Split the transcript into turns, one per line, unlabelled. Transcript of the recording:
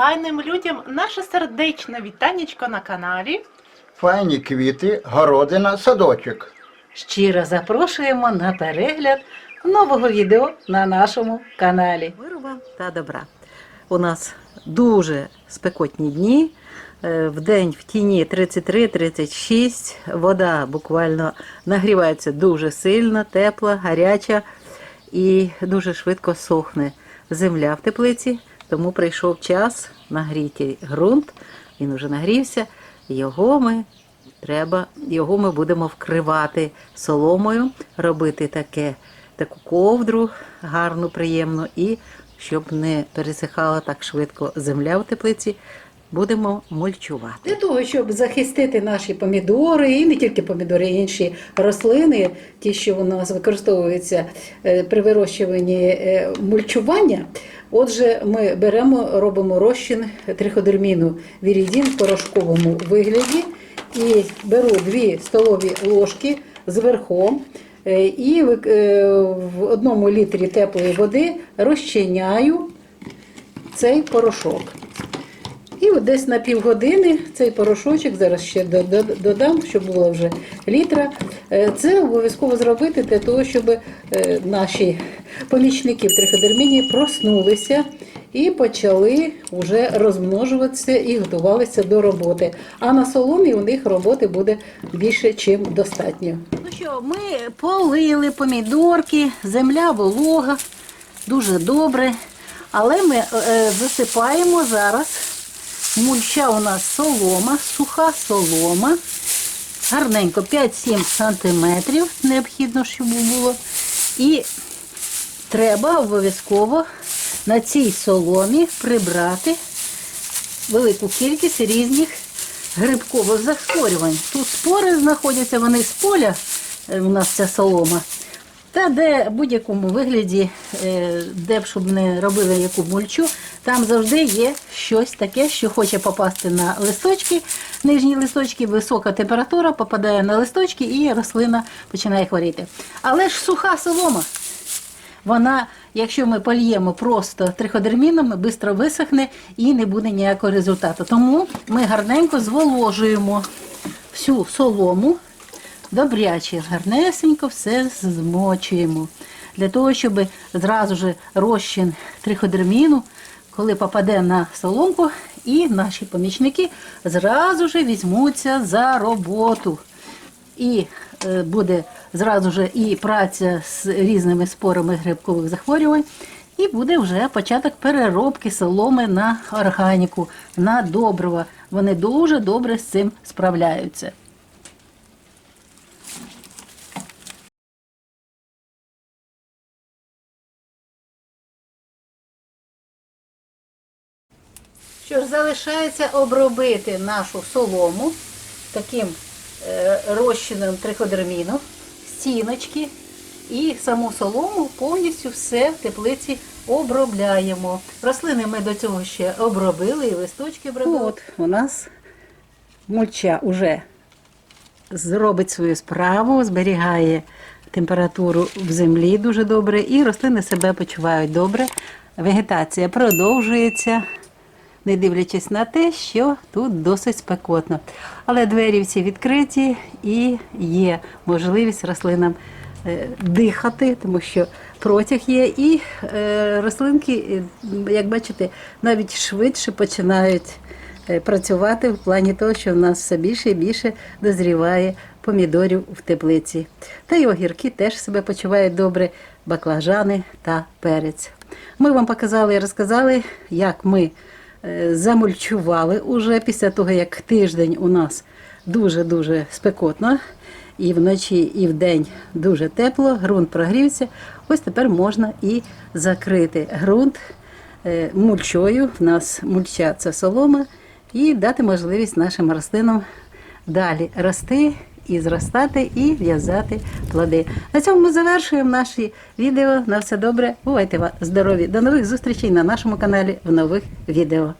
файним людям наше сердечне вітанечко на каналі.
Файні квіти, городина, садочок.
Щиро запрошуємо на перегляд нового відео на нашому каналі. Миру вам та добра. У нас дуже спекотні дні. Е, В день в тіні 33-36. Вода буквально нагрівається дуже сильно, тепла, гаряча і дуже швидко сохне земля в теплиці. Тому прийшов час нагріти ґрунт. Він уже нагрівся. Його ми треба, його ми будемо вкривати соломою, робити таке, таку ковдру гарну, приємну, і щоб не пересихала так швидко земля в теплиці, будемо мульчувати. Для того, щоб захистити наші помідори, і не тільки помідори, і інші рослини, ті, що у нас використовуються е, при вирощуванні е, мульчування. Отже, ми беремо, робимо розчин триходерміну вірідін в порошковому вигляді і беру 2 столові ложки з е, і в одному літрі теплої води розчиняю цей порошок. І от десь на півгодини цей порошочок, зараз ще до- до- додам, щоб було вже літра. Е, Це обов'язково зробити для того, щоб е, наші помічники в триходерміні проснулися і почали вже розмножуватися і готувалися до роботи. А на соломі у них роботи буде більше, чим достатньо. Ну що, ми полили помідорки, земля волога, дуже добре. Але ми е, засипаємо зараз. Мульча у нас солома, суха солома. Гарненько 5-7 сантиметрів необхідно, щоб було. І треба обов'язково на цій соломі прибрати велику кількість різних грибкових захворювань. Тут спори знаходяться, вони з поля, е, у нас ця солома. Та де в будь-якому вигляді, е, де б щоб не робили яку мульчу, там завжди є щось таке, що хоче попасти на листочки, нижні листочки, висока температура попадає на листочки і рослина починає хворіти. Але ж суха солома, вона, якщо ми польємо просто триходерміном, швидко висохне і не буде ніякого результату. Тому ми гарненько зволожуємо всю солому, добряче, гарнесенько все змочуємо. Для того, щоб зразу ж розчин триходерміну, коли попаде на соломку, і наші помічники зразу ж візьмуться за роботу. І е, буде зразу ж і праця з різними спорами грибкових захворювань, і буде вже початок переробки соломи на органіку, на добрива. Вони дуже добре з цим справляються. Що ж, залишається обробити нашу солому таким е, розчином триходерміну, стіночки і саму солому повністю все в теплиці обробляємо. Рослини ми до цього ще обробили і листочки обробили. От у нас мульча вже зробить свою справу, зберігає температуру в землі дуже добре, і рослини себе почувають добре. Вегетація продовжується, не дивлячись на те, що тут досить спекотно. Але двері всі відкриті і є можливість рослинам е, дихати, тому що протяг є, і е, рослинки, е, як бачите, навіть швидше починають працювати в плані того, що в нас все більше і більше дозріває помідорів в теплиці. Та й огірки теж себе почувають добре, баклажани та перець. Ми вам показали і розказали, як ми замульчували уже після того, як тиждень у нас дуже-дуже спекотно. І вночі, і вдень дуже тепло, ґрунт прогрівся. Ось тепер можна і закрити ґрунт е, мульчою. В нас мульча це солома, і дати можливість нашим рослинам далі рости і зростати, і в'язати плоди. На цьому ми завершуємо наші відео. На все добре. Бувайте ва- здорові. До нових зустрічей на нашому каналі в нових відео.